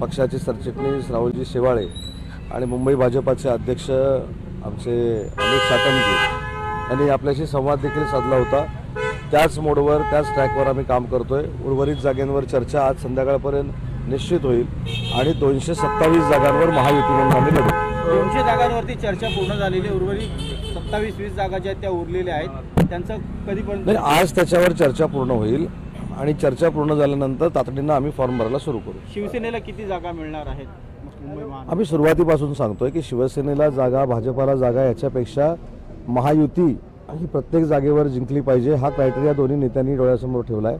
पक्षाचे सरचिटणीस राहुलजी शेवाळे आणि मुंबई भाजपाचे अध्यक्ष आमचे अमित साटमजी यांनी आपल्याशी संवाद देखील साधला होता. त्याच मोडवर त्याच ट्रॅकवर आम्ही काम करतोय. उर्वरित जागांवर चर्चा आज संध्याकाळपर्यंत निश्चित होईल आणि दोनशे सत्तावीस जागांवर महायुती म्हणून आम्ही लढू. दोनशे जागांवरती चर्चा पूर्ण झालेली. उर्वरित सत्तावीस वीस जागा ज्या त्या उरलेल्या आहेत. त्यांचं कधीपर्यंत आज त्याच्यावर चर्चा पूर्ण होईल. आणि चर्चा पूर्ण झाल्यानंतर तातडीनं आम्ही फॉर्म भरायला सुरू करू. शिवसेनेला किती जागा मिळणार आहेत? आम्ही सुरुवातीपासून सांगतोय की शिवसेनेला जागा भाजपाला जागा याच्यापेक्षा महायुती ही प्रत्येक जागेवर जिंकली पाहिजे हा क्रायटेरिया दोन्ही नेत्यांनी डोळ्यासमोर ठेवला आहे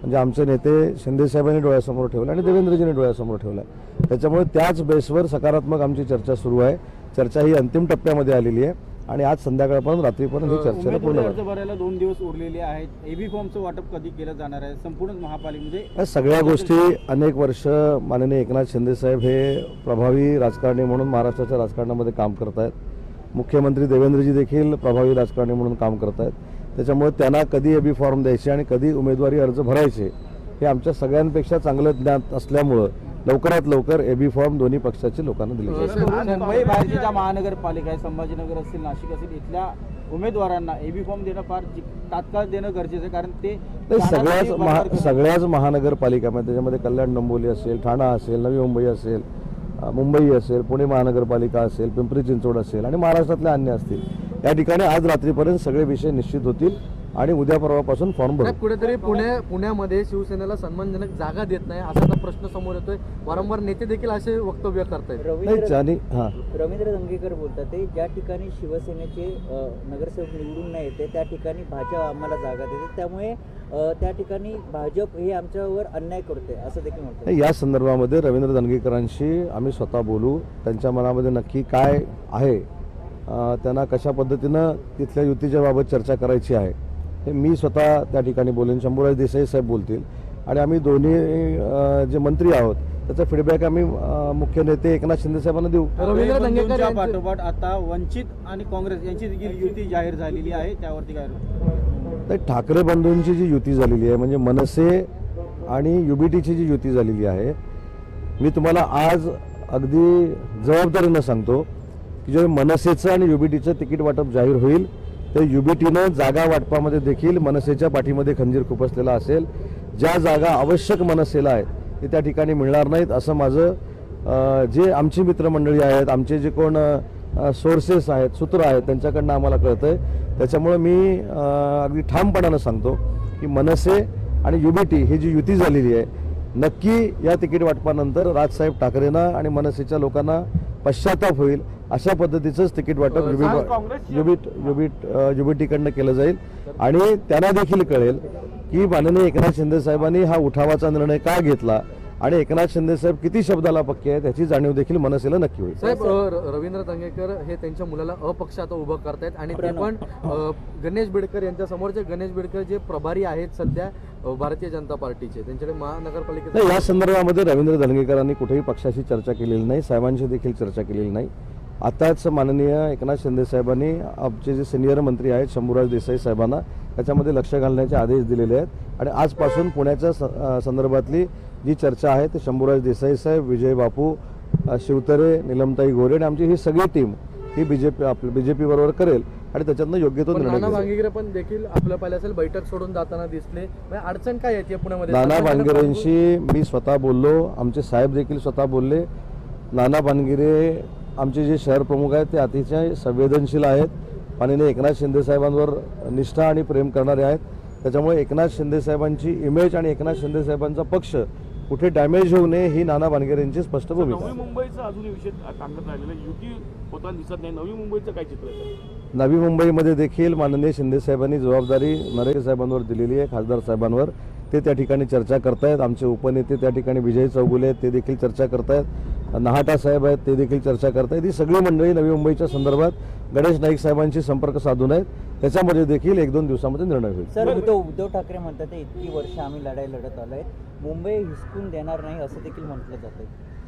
म्हणजे आमचे नेते शिंदेसाहेबांनी डोळ्यासमोर ठेवला आणि देवेंद्रजींनी डोळ्यासमोर ठेवला आहे त्याच्यामुळे त्याच बेसवर सकारात्मक आमची चर्चा सुरू आहे. चर्चा ही अंतिम टप्प्यामध्ये आलेली आहे. आणि आज संध्याकाळपर्यंत रात्रीपर्यंत ही चर्चेला पूर्ण उमेदवारी अर्ज होईल. भरायला दोन दिवस उरलेले आहेत. एबी फॉर्मचं वाटप कधी केलं जाणार आहे? संपूर्ण महापालिकेमध्ये या सगळ्या गोष्टी अनेक वर्ष माननीय एकनाथ शिंदेसाहेब हे प्रभावी राजकारणी म्हणून महाराष्ट्राच्या राजकारणामध्ये काम करत आहेत. मुख्यमंत्री देवेंद्रजी देखील प्रभावी राजकारणी म्हणून काम करत आहेत. त्याच्यामुळे त्यांना कधी एबी फॉर्म द्यायचे आणि कधी उमेदवारी अर्ज भरायचे हे आमच्या सगळ्यांपेक्षा चांगलं ज्ञान असल्यामुळं लवकरात लवकर एबी फॉर्म दोन्ही पक्षाचे लोकांना दिले. मुंबई बाहेरच्या महानगरपालिका संभाजीनगर असतील नाशिक असेल इथल्या उमेदवारांना एबी फॉर्म देणं फार तात्काळ देणं गरजेचं आहे कारण ते सगळ्याच महा. सगळ्याच महानगरपालिकामध्ये त्याच्यामध्ये कल्याण डोंबिवली असेल ठाणा असेल नवी मुंबई असेल मुंबई असेल पुणे महानगरपालिका असेल पिंपरी चिंचवड असेल आणि महाराष्ट्रातल्या अन्य असतील या ठिकाणी आज रात्रीपर्यंत सगळे विषय निश्चित होतील आणि उद्या परवापासून फॉर्म भरू. नाही, कुठेतरी पुणे पुण्यामध्ये शिवसेनेला सन्मानजनक जागा देत नाही असा आता प्रश्न समोर येतोय. वारंवार नेते देखील असे वक्तव्य करतायत. हां. रवींद्र दंगेकर बोलतात ते ज्या ठिकाणी शिवसेनेचे नगरसेवक निवडून नाही येते त्या ठिकाणी भाजप आम्हाला जागा देते. त्यामुळे त्या ठिकाणी भाजप हे आमच्यावर अन्याय करते असं देखील म्हणतात. नाही, या संदर्भामध्ये रवींद्र दनगेकरांशी आम्ही स्वतः बोलू. त्यांच्या मनामध्ये नक्की काय आहे त्यांना कशा पद्धतीनं तिथल्या युतीच्या बाबत चर्चा करायची आहे. हे मी स्वतः त्या ठिकाणी बोलेन. शंभूराज देसाई साहेब बोलतील. आणि आम्ही दोन्ही जे मंत्री आहोत त्याचा फीडबॅक आम्ही मुख्य नेते एकनाथ शिंदे साहेबांना देऊ. पाठोपाठ आता वंचित आणि काँग्रेस यांची देखील युती जाहीर झालेली आहे. त्यावरती काय तर ठाकरे बंधूंची जी युती झालेली आहे म्हणजे मनसे आणि युबीटीची जी युती झालेली आहे मी तुम्हाला आज अगदी जबाबदारीनं सांगतो की जे मनसेचं आणि युबीटीचं तिकीट वाटप जाहीर होईल तर युबीटीनं जागा वाटपामध्ये देखील मनसेच्या पाठीमध्ये खंजीर खुपसलेला असेल. ज्या जागा आवश्यक मनसेला आहेत ते त्या ठिकाणी मिळणार नाहीत असं माझं जे आमची मित्रमंडळी आहेत आमचे जे कोण सोर्सेस आहेत सूत्र आहेत त्यांच्याकडनं आम्हाला कळतं आहे त्याच्यामुळं मी अगदी ठामपणानं सांगतो की मनसे आणि युबीटी ही जी युती झालेली आहे नक्की या तिकीट वाटपानंतर राजसाहेब ठाकरेंना आणि मनसेच्या लोकांना पश्चाताप होईल अशा पद्धतीचंच तिकीट वाटप युबी युबीट युबीट अ, युबीटीकडनं केलं जाईल. आणि त्यांना देखील कळेल की माननीय एकनाथ शिंदे साहेबांनी हा उठावाचा निर्णय का घेतला? आणि एकनाथ शिंदे साहेब किती शब्दाला पक्के आहेत याची जाणीव देखील मनसेला नक्की होईल. साहेब रवींद्र दंगेकर हे त्यांच्या मुलाला अपक्ष आता उभं करतायत आणि ते पण गणेश बिडकर यांच्या समोरचे गणेश बिडकर जे प्रभारी आहेत सध्या भारतीय जनता पार्टीचे त्यांच्याकडे महानगरपालिकेचे नाही या संदर्भामध्ये रवींद्र धनगेकरांनी कुठेही पक्षाशी चर्चा केलेली नाही साहेबांशी देखील चर्चा केलेली नाही. आताच माननीय एकनाथ शिंदे साहेबांनी आमचे जे सिनियर मंत्री आहेत शंभूराज देसाई साहेबांना त्याच्यामध्ये लक्ष घालण्याचे आदेश दिलेले आहेत. आणि आजपासून पुण्याच्या संदर्भातली जी चर्चा आहे ते शंभूराज देसाई साहेब विजय बापू शिवतरे निलमताई गोरे आणि आमची ही सगळी टीम ही बीजेपी आपल्या बीजेपी बरोबर करेल आणि त्याच्यातनं योग्य तो निर्णय पण देखील आपल्या बैठक सोडून जाताना दिसले. अडचण काय येते पुण्यामध्ये? नाना भानगिरेंशी मी स्वतः बोललो. आमचे साहेब देखील स्वतः बोलले. नाना भानगिरे आमचे जे शहर प्रमुख आहेत ते अतिशय संवेदनशील आहेत माननीय एकनाथ शिंदे साहेबांवर निष्ठा आणि प्रेम करणारे आहेत त्याच्यामुळे एकनाथ शिंदे साहेबांची इमेज आणि एकनाथ शिंदे साहेबांचा पक्ष कुठे डॅमेज होऊ नये ही नाना भानगिरेंची स्पष्ट भूमिका नवी मुंबईचा अजून विषय सांगत राहिलेला. युती होताना दिसत नाही नवी मुंबईचं काय चित्र? नवी मुंबईमध्ये देखील माननीय शिंदे साहेबांनी जबाबदारी नरेश साहेबांवर दिलेली आहे खासदार साहेबांवर ते त्या ठिकाणी चर्चा करतायत. आमचे उपनेते त्या ठिकाणी विजय चौगुले आहेत ते देखील चर्चा करतायत. नहाटा साहेब आहेत ते देखील चर्चा करतायत. ही सगळी मंडळी नवी मुंबईच्या संदर्भात गणेश नाईक साहेबांशी संपर्क साधून आहेत. त्याच्यामध्ये देखील एक दोन दिवसामध्ये निर्णय होईल. सर उद्धव उद्धव ठाकरे म्हणतात इतकी वर्ष आम्ही लढाई लढत आलोय. मुंबई हिसकून देणार नाही असं देखील म्हटलं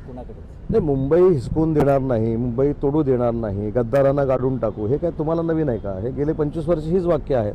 कुणाकडे नाही मुंबई हिसकून देणार नाही मुंबई तोडू देणार नाही. गद्दारांना गाडून टाकू. हे काय तुम्हाला नवीन आहे का? हे गेले पंचवीस वर्ष हीच वाक्य आहेत